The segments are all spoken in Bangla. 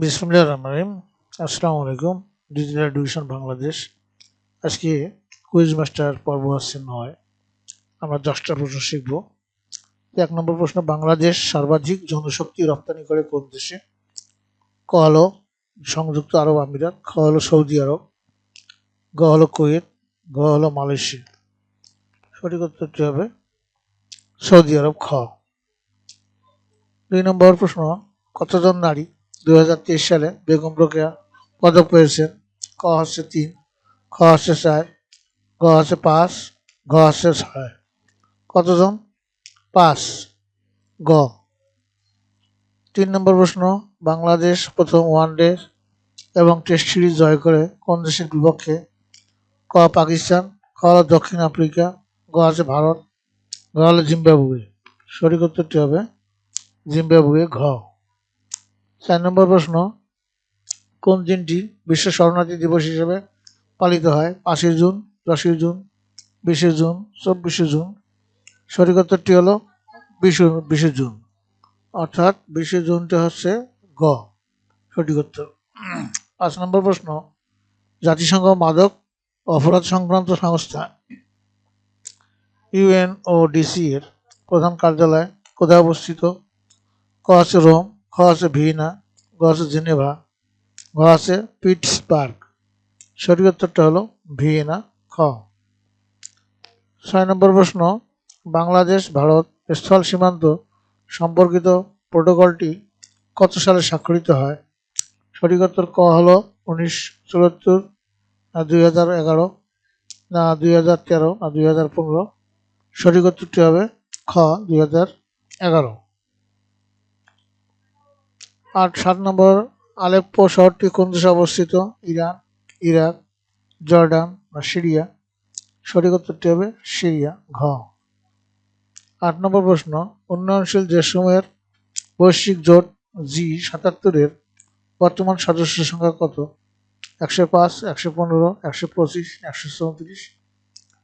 বিসমুল্লাহ রহমান রহিম। আসসালামু আলাইকুম, ডিজিটাল এডুকেশন বাংলাদেশ। আজকে কুইজ মাস্টার পর্ব আসছে নয় আমরা দশটা প্রশ্ন শিখব। এক নম্বর প্রশ্ন, বাংলাদেশ সর্বাধিক জনশক্তি রপ্তানি করে কোন দেশে? ক হলো সংযুক্ত আরব আমিরাত, খ হলো সৌদি আরব, গ হলো কুয়েত, গ হলো মালয়েশিয়া। সঠিক উত্তরটি হবে সৌদি আরব, খ। দুই নম্বর প্রশ্ন, কতজন নারী দুই সালে বেগম রোকেয়া পদক পেয়েছেন। ক হচ্ছে তিন, খ হচ্ছে চার, গ হচ্ছে পাঁচ, ঘ হচ্ছে ছয়। কতজন? পাঁচ, গ। তিন নম্বর প্রশ্ন, বাংলাদেশ প্রথম ওয়ানডে এবং টেস্ট সিরিজ জয় করে কোন দেশের বিপক্ষে? ক পাকিস্তান, খ হলো দক্ষিণ আফ্রিকা, গ আছে ভারত, ঘ হলো জিম্বাবুয়ে। সঠিক উত্তরটি হবে জিম্বাবুয়ে ঘ। চার নম্বর প্রশ্ন, কোন দিনটি বিশ্ব শরণার্থী দিবস হিসেবে পালিত হয়? পাঁচই জুন, দশই জুন, বিশে জুন, চব্বিশে জুন। সঠিক উত্তরটি হলো বিশে বিশে জুন। অর্থাৎ বিশে জুনটা হচ্ছে গ। সঠিক উত্তর। পাঁচ নম্বর প্রশ্ন, জাতিসংঘ মাদক অপরাধ সংক্রান্ত সংস্থা ইউএনওডিসি এর প্রধান কার্যালয় কোথায় অবস্থিত? ক আছে রোম, খ আছে ভিয়েনা গ আছে জেনেভা ঘ আছে পিটসবার্গ সঠিক উত্তরটা হলো ভিয়েনা, খ। ছয় নম্বর প্রশ্ন, বাংলাদেশ, ভারত, স্থল সীমান্ত সম্পর্কিত প্রোটোকলটি কত সালে স্বাক্ষরিত হয়? সঠিক উত্তর ক হলো উনিশ চুয়াত্তর, না দুই হাজার এগারো, না দুই হাজার তেরো, না দুই হাজার পনেরো। সঠিক উত্তরটি হবে খ, দুই হাজার এগারো। আট সাত নম্বর আলেপ্পো শহরটি কোন দেশে অবস্থিত? ইরান, ইরাক, জর্ডান বা সিরিয়া? সঠিক উত্তরটি হবে সিরিয়া, ঘ। আট নম্বর প্রশ্ন, উন্নয়নশীল দেশসমূহের বৈশ্বিক জোট জি সাতাত্তরের বর্তমান সদস্য সংখ্যা কত? একশো পাঁচ, একশো পনেরো, একশো পঁচিশ, একশো চৌত্রিশ।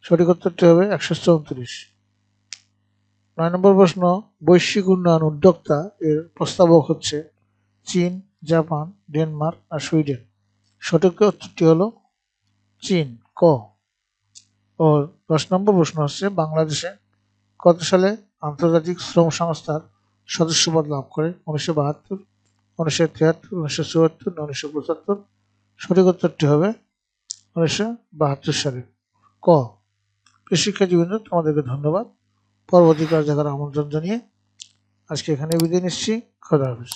সঠিক উত্তরটি হবে একশো চৌত্রিশ। নয় নম্বর প্রশ্ন, বৈশ্বিক উন্নয়ন উদ্যোক্তা এর প্রস্তাবক হচ্ছে চীন, জাপান, ডেনমার্ক আর সুইডেন। সঠিক উত্তরটি হলো চীন, ক। ও দশ নম্বর প্রশ্ন হচ্ছে, বাংলাদেশে কত সালে আন্তর্জাতিক শ্রম সংস্থার সদস্যপদ লাভ করে? উনিশশো বাহাত্তর, উনিশশো তিয়াত্তর, উনিশশো চুয়াত্তর উনিশশো পঁচাত্তর? সঠিক উত্তরটি হবে উনিশশো বাহাত্তর সালে। ক। কৃষিক্ষা শিক্ষাজীবীন্দ্র তোমাদেরকে ধন্যবাদ। পরবর্তী দেখার আমন্ত্রণ জানিয়ে আজকে এখানে বিদায় নিচ্ছি। খোদা হাফিজ।